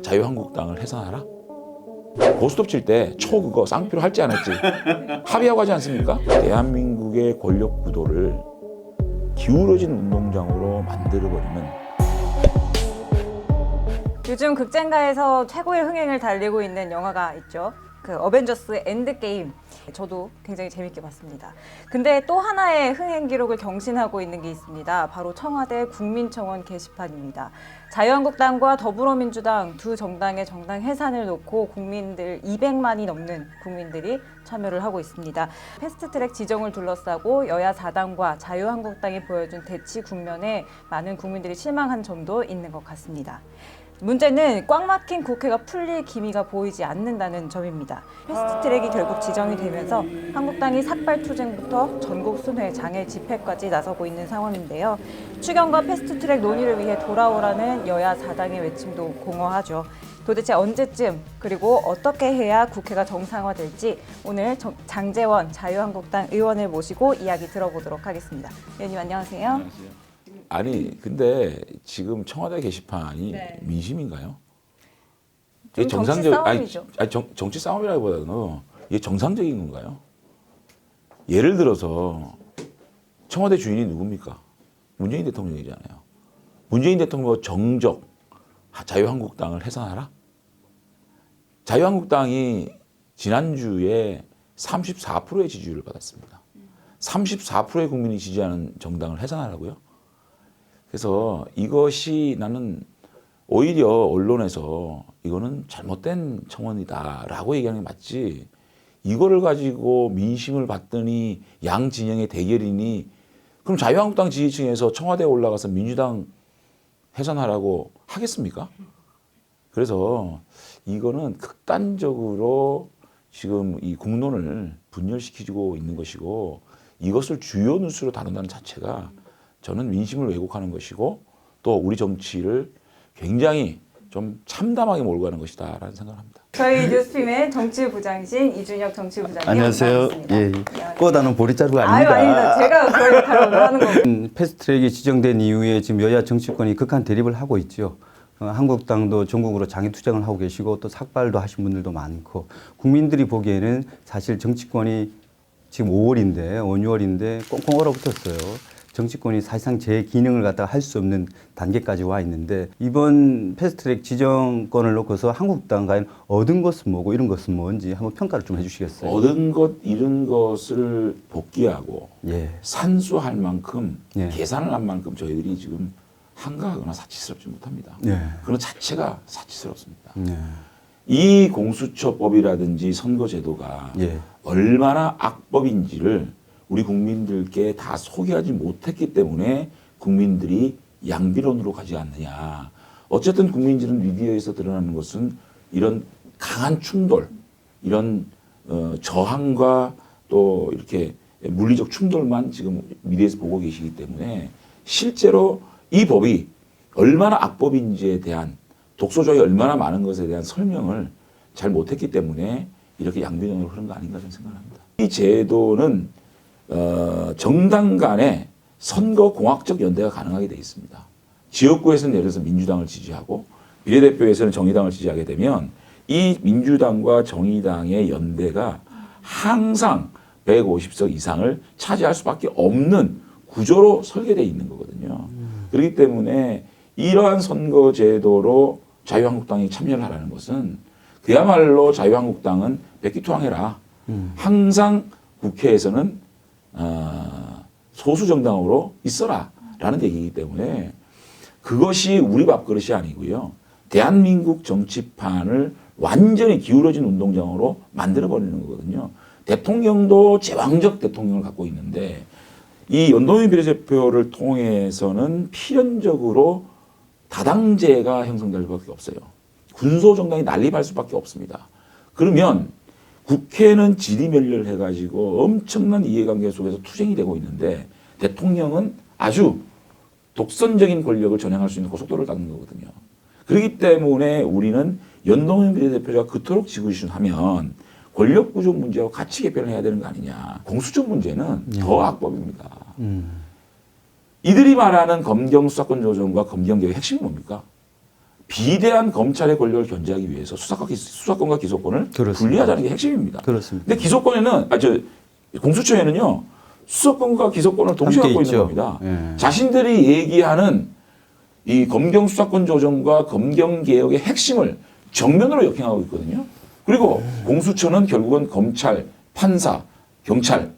자유한국당을 해산하라? 고스톱 칠 때 초 그거 쌍표로 할지 안 할지 합의하고 하지 않습니까? 대한민국의 권력 구도를 기울어진 운동장으로 만들어버리면 요즘 극장가에서 최고의 흥행을 달리고 있는 영화가 있죠. 그 어벤져스 엔드게임. 저도 굉장히 재밌게 봤습니다. 근데 또 하나의 흥행 기록을 경신하고 있는 게 있습니다. 바로 청와대 국민청원 게시판입니다. 자유한국당과 더불어민주당 두 정당의 정당 해산을 놓고 국민들 200만이 넘는 국민들이 참여를 하고 있습니다. 패스트트랙 지정을 둘러싸고 여야 4당과 자유한국당이 보여준 대치 국면에 많은 국민들이 실망한 점도 있는 것 같습니다. 문제는 꽉 막힌 국회가 풀릴 기미가 보이지 않는다는 점입니다. 패스트트랙이 결국 지정이 되면서 한국당이 삭발 투쟁부터 전국 순회 장애 집회까지 나서고 있는 상황인데요. 추경과 패스트트랙 논의를 위해 돌아오라는 여야 4당의 외침도 공허하죠. 도대체 언제쯤 그리고 어떻게 해야 국회가 정상화될지 오늘 정- 장재원 자유한국당 의원을 모시고 이야기 들어보도록 하겠습니다. 의원님 안녕하세요. 아니 근데 지금 청와대 게시판이 네. 민심인가요? 좀 이게 정치 싸움이죠. 아니, 아니 정, 정치 싸움이라기보다는 이게 정상적인 건가요? 예를 들어서 청와대 주인이 누굽니까? 문재인 대통령이잖아요. 문재인 대통령 정적 자유한국당을 해산하라? 자유한국당이 지난주에 34%의 지지율을 받았습니다. 34%의 국민이 지지하는 정당을 해산하라고요? 그래서 이것이 나는 오히려 언론에서 이거는 잘못된 청원이다라고 얘기하는 게 맞지. 이거를 가지고 민심을 받더니 양 진영의 대결이니 그럼 자유한국당 지지층에서 청와대에 올라가서 민주당 해산하라고 하겠습니까? 그래서 이거는 극단적으로 지금 이 국론을 분열시키고 있는 것이고 이것을 주요 뉴스로 다룬다는 자체가 저는 민심을 왜곡하는 것이고 또 우리 정치를 굉장히 좀 참담하게 몰고 가는 것이다라는 생각을 합니다. 저희 뉴스팀의 정치부장이신 이준혁 정치부장님 안녕하세요. 반갑습니다. 예, 안녕하세요. 꼬다는 보리자루가 아유 아닙니다. 아닙니다. 제가 그런 역할을 하는 거고. 음, 패스트트랙이 지정된 이후에 지금 여야 정치권이 극한 대립을 하고 있죠. 어, 한국당도 전국으로 장애 투쟁을 하고 계시고 또 삭발도 하신 분들도 많고 국민들이 보기에는 사실 정치권이 지금 5월인데 5, 6월인데 꽁꽁 얼어붙었어요. 정치권이 사실상 제 기능을 갖다가 할 수 없는 단계까지 와 있는데 이번 패스트트랙 지정권을 놓고서 한국당 과연 얻은 것은 뭐고 이런 것은 뭔지 한번 평가를 좀 해주시겠어요? 얻은 것 잃은 것을 복귀하고 예. 산수할 만큼 예. 계산을 한 만큼 저희들이 지금 한가하거나 사치스럽지 못합니다. 예. 그런 자체가 사치스럽습니다. 네. 이 공수처법이라든지 선거제도가 예. 얼마나 악법인지를 우리 국민들께 다 소개하지 못했기 때문에 국민들이 양비론으로 가지 않느냐. 어쨌든 국민들은 미디어에서 드러나는 것은 이런 강한 충돌, 이런 어, 저항과 또 이렇게 물리적 충돌만 지금 미디어에서 보고 계시기 때문에 실제로 이 법이 얼마나 악법인지에 대한 독소조항이 얼마나 많은 것에 대한 설명을 잘 못했기 때문에 이렇게 양비론으로 흐른 거 아닌가 저는 생각합니다. 이 제도는 어, 정당 간의 선거 공학적 연대가 가능하게 돼 있습니다. 지역구에서는 예를 들어서 민주당을 지지하고 비례대표에서는 정의당을 지지하게 되면 이 민주당과 정의당의 연대가 항상 150석 이상을 차지할 수밖에 없는 구조로 설계되어 있는 거거든요. 그렇기 때문에 이러한 선거제도로 자유한국당이 참여를 하라는 것은 그야말로 자유한국당은 백기투항해라. 항상 국회에서는 어, 소수 정당으로 있어라라는 얘기이기 때문에 그것이 우리 밥그릇이 아니고요. 대한민국 정치판을 완전히 기울어진 운동장으로 만들어 버리는 거거든요. 대통령도 제왕적 대통령을 갖고 있는데 이 연동형 비례대표를 통해서는 필연적으로 다당제가 형성될 수밖에 없어요. 군소 정당이 난립할 수밖에 없습니다. 그러면 국회는 지리멸렬 해가지고 엄청난 이해관계 속에서 투쟁이 되고 있는데 대통령은 아주 독선적인 권력을 전향할 수 있는 고속도로를 닦는 거거든요. 그렇기 때문에 우리는 연동형 비례대표가 그토록 지구시하면 권력 구조 문제와 같이 개편을 해야 되는 거 아니냐. 공수처 문제는 더 악법입니다. 음. 이들이 말하는 검경 수사권 조정과 검경 개혁 핵심이 뭡니까? 비대한 검찰의 권력을 견제하기 위해서 수사과 기, 수사권과 기소권을 그렇습니다. 분리하자는 게 핵심입니다. 그렇습니다. 근데 기소권에는 아 저 공수처에는요 수사권과 기소권을 동시에 갖고 있는 있죠. 겁니다. 예. 자신들이 얘기하는 이 검경 수사권 조정과 검경 개혁의 핵심을 정면으로 역행하고 있거든요. 그리고 공수처는 결국은 검찰, 판사, 경찰,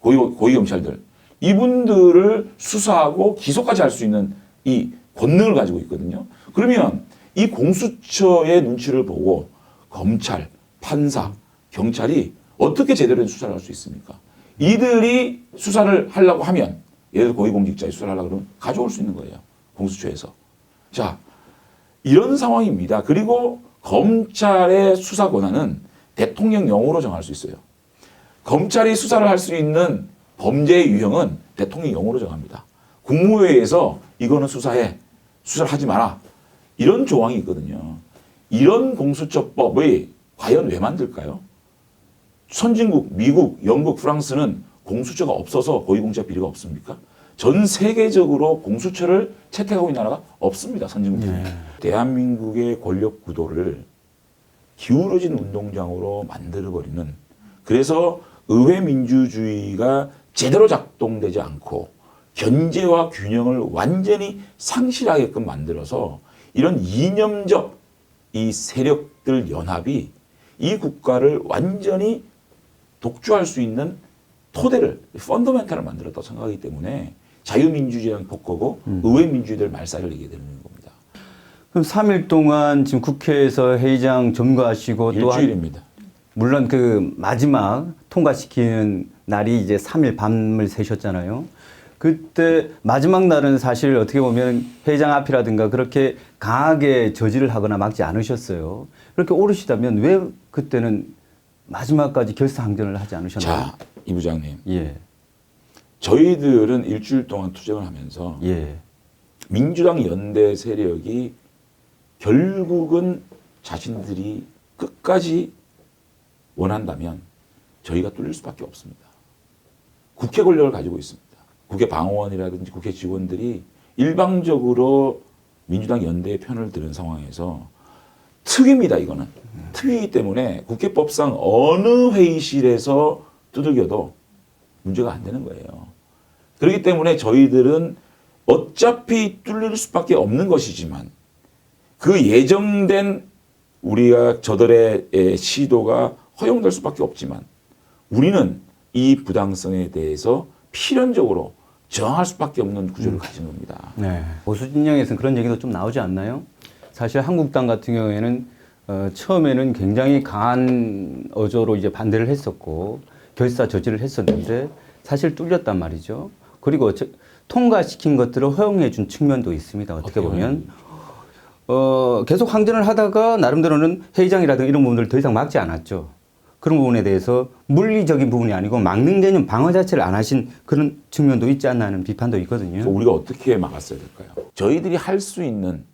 고위, 고위 경찰들 이분들을 수사하고 기소까지 할 수 있는 이 권능을 가지고 있거든요. 그러면 이 공수처의 눈치를 보고 검찰, 판사, 경찰이 어떻게 제대로 된 수사를 할 수 있습니까? 이들이 수사를 하려고 하면 예를 들어 고위공직자의 수사를 하려고 그러면 가져올 수 있는 거예요. 공수처에서. 자, 이런 상황입니다. 그리고 검찰의 수사 권한은 대통령령으로 정할 수 있어요. 검찰이 수사를 할 수 있는 범죄의 유형은 대통령령으로 정합니다. 국무회의에서 이거는 수사해. 수사를 하지 마라. 이런 조항이 있거든요. 이런 공수처법이 과연 왜 만들까요? 선진국, 미국, 영국, 프랑스는 공수처가 없어서 고위공직자 비리가 없습니까? 전 세계적으로 공수처를 채택하고 있는 나라가 없습니다. 선진국 중에. 대한민국의 권력 구도를 기울어진 운동장으로 만들어버리는 그래서 의회 민주주의가 제대로 작동되지 않고 견제와 균형을 완전히 상실하게끔 만들어서 이런 이념적 이 세력들 연합이 이 국가를 완전히 독주할 수 있는 토대를 펀더멘탈을 만들었다고 생각하기 때문에 자유민주주의랑 복거고 의회 민주주의를 말살을 내게 되는 겁니다. 그럼 3일 동안 지금 국회에서 회의장 점거하시고 또 한- 일주일입니다. 물론 그 마지막 통과시키는 날이 이제 3일 밤을 새셨잖아요. 그때 마지막 날은 사실 어떻게 보면 회장 앞이라든가 그렇게 강하게 저지를 하거나 막지 않으셨어요. 그렇게 오르시다면 왜 그때는 마지막까지 결사항전을 하지 않으셨나요? 자, 이 부장님. 예, 저희들은 일주일 동안 투쟁을 하면서 예, 민주당 연대 세력이 결국은 자신들이 끝까지 원한다면 저희가 뚫릴 수밖에 없습니다. 국회 권력을 가지고 있습니다. 국회 방어원이라든지 국회 직원들이 일방적으로 민주당 연대의 편을 들은 상황에서 특위입니다, 이거는. 특위이기 때문에 국회법상 어느 회의실에서 두들겨도 문제가 안 되는 거예요. 그렇기 때문에 저희들은 어차피 뚫릴 수밖에 없는 것이지만 그 예정된 우리가 저들의 에, 시도가 허용될 수밖에 없지만 우리는 이 부당성에 대해서 필연적으로 저항할 수밖에 없는 구조를 가진 겁니다. 네. 보수 진영에서는 그런 얘기도 좀 나오지 않나요? 사실 한국당 같은 경우에는 어, 처음에는 굉장히 강한 어조로 이제 반대를 했었고 결사 저지를 했었는데 사실 뚫렸단 말이죠. 그리고 저- 통과시킨 것들을 허용해 준 측면도 있습니다. 어떻게 어떻게 보면 어, 계속 항전을 하다가 나름대로는 회의장이라든가 이런 부분들을 더 이상 막지 않았죠. 그런 부분에 대해서 물리적인 부분이 아니고 막는 개념 방어 자체를 안 하신 그런 측면도 있지 않나 하는 비판도 있거든요. 우리가 어떻게 막았어야 될까요? 저희들이 할 수 있는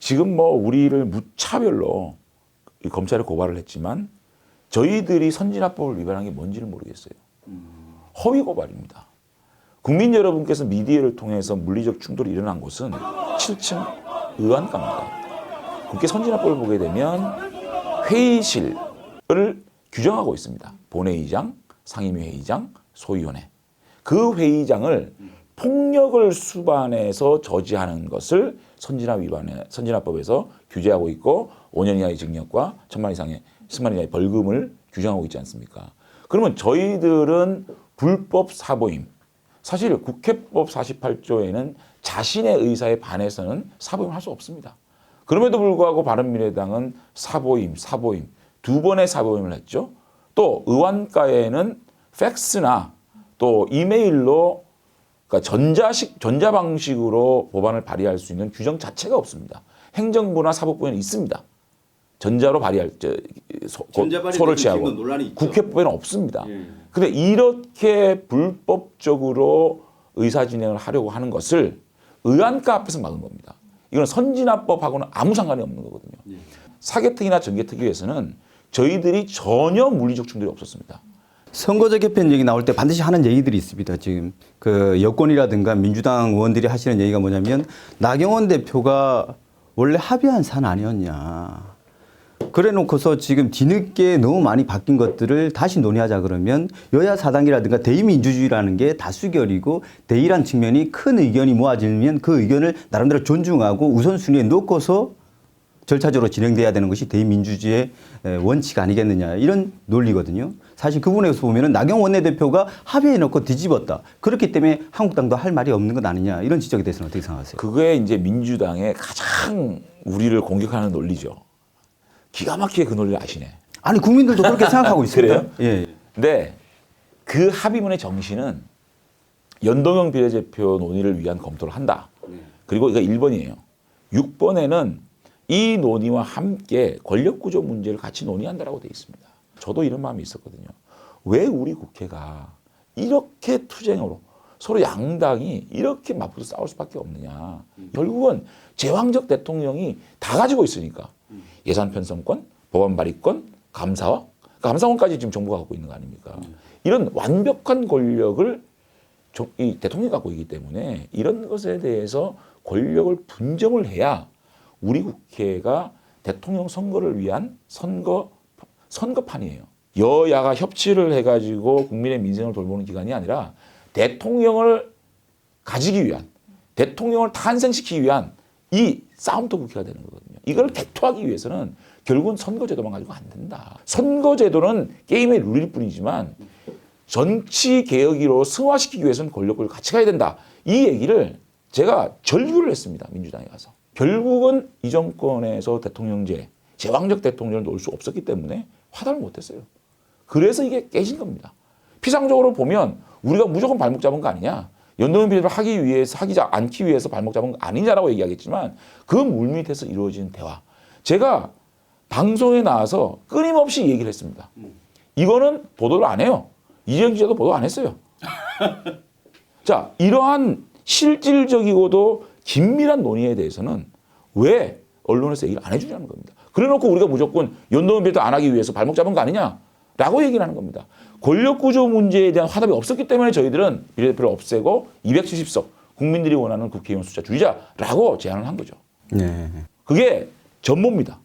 지금 뭐 우리를 무차별로 이 검찰에 고발을 했지만 저희들이 선진화법을 위반한 게 뭔지를 모르겠어요. 허위 고발입니다. 국민 여러분께서 미디어를 통해서 물리적 충돌이 일어난 곳은 7층 의안가입니다. 국회 선진화법을 보게 되면 회의실을 규정하고 있습니다. 본회의장, 상임위회의장, 소위원회. 그 회의장을 폭력을 수반해서 저지하는 것을 선진화 위반에 선진화법에서 규제하고 있고 5년 이하의 징역과 천만 이상의 10만 이하의 벌금을 규정하고 있지 않습니까? 그러면 저희들은 불법 사보임 사실 국회법 48조에는 자신의 의사에 반해서는 사보임을 할 수 없습니다. 그럼에도 불구하고 바른미래당은 사보임, 사보임 두 번의 사보임을 했죠. 또 의원가에는 팩스나 또 이메일로 그러니까 전자식 전자 방식으로 법안을 발의할 수 있는 규정 자체가 없습니다. 행정부나 사법부에는 있습니다. 전자로 발의할 저 소, 지금도 취하고. 국회법에는 없습니다. 예. 근데 이렇게 불법적으로 의사 진행을 하려고 하는 것을 의안가 앞에서 막은 겁니다. 이건 선진화법하고는 아무 상관이 없는 거거든요. 예. 사개특위나 전개특위에서는 저희들이 전혀 물리적 충돌이 없었습니다. 선거제 개편 얘기 나올 때 반드시 하는 얘기들이 있습니다. 지금 그 여권이라든가 민주당 의원들이 하시는 얘기가 뭐냐면 나경원 대표가 원래 합의한 사안 아니었냐. 그래 놓고서 지금 뒤늦게 너무 많이 바뀐 것들을 다시 논의하자 그러면 여야 사당이라든가 대의민주주의라는 게 다수결이고 대의란 측면이 큰 의견이 모아지면 그 의견을 나름대로 존중하고 우선순위에 놓고서 절차적으로 진행돼야 되는 것이 대의민주주의의 에, 원칙 아니겠느냐 이런 논리거든요. 사실 그 부분에서 보면은 나경 원내대표가 합의해 놓고 뒤집었다. 그렇기 때문에 한국당도 할 말이 없는 것 아니냐 이런 지적에 대해서는 어떻게 생각하세요? 그게 이제 민주당의 가장 우리를 공격하는 논리죠. 기가 막히게 그 논리를 아시네. 아니 국민들도 그렇게 생각하고 있습니다. 그래요? 예. 근데 그 합의문의 정신은 연동형 비례대표 논의를 위한 검토를 한다. 그리고 이거 1번이에요. 6번에는 이 논의와 함께 권력구조 문제를 같이 논의한다라고 되어 있습니다. 저도 이런 마음이 있었거든요. 왜 우리 국회가 이렇게 투쟁으로 서로 양당이 이렇게 맞붙어 싸울 수밖에 없느냐. 결국은 제왕적 대통령이 다 가지고 있으니까 예산 편성권, 법안 발의권, 감사와 감사원까지 지금 정부가 갖고 있는 거 아닙니까? 이런 완벽한 권력을 정- 이 대통령이 갖고 있기 때문에 이런 것에 대해서 권력을 분정을 해야 우리 국회가 대통령 선거를 위한 선거 선거판이에요. 여야가 협치를 해가지고 국민의 민생을 돌보는 기관이 아니라 대통령을 가지기 위한 대통령을 탄생시키기 위한 이 싸움터 국회가 되는 거거든요. 이걸 개토하기 위해서는 결국은 선거제도만 가지고 안 된다. 선거제도는 게임의 룰일 뿐이지만 정치 개혁으로 승화시키기 위해서는 권력을 같이 가야 된다. 이 얘기를 제가 절규를 했습니다. 민주당에 가서. 결국은 이 정권에서 대통령제, 제왕적 대통령을 놓을 수 없었기 때문에 화답을 못했어요. 그래서 이게 깨진 겁니다. 피상적으로 보면 우리가 무조건 발목 잡은 거 아니냐. 연동형 비례를 하기 위해서 하기 자- 않기 위해서 발목 잡은 거 아니냐라고 얘기하겠지만 그 물밑에서 이루어진 대화. 제가 방송에 나와서 끊임없이 얘기를 했습니다. 이거는 보도를 안 해요. 이재영 기자도 보도 안 했어요. 자, 이러한 실질적이고도 긴밀한 논의에 대해서는 왜 언론에서 얘기를 안 해주냐는 겁니다. 그래 놓고 우리가 무조건 연동형 비례도 안 하기 위해서 발목 잡은 거 아니냐라고 얘기를 하는 겁니다. 권력구조 문제에 대한 화답이 없었기 때문에 저희들은 비례대표를 없애고 270석 국민들이 원하는 국회의원 숫자 줄이자라고 제안을 한 거죠. 네. 그게 전모입니다.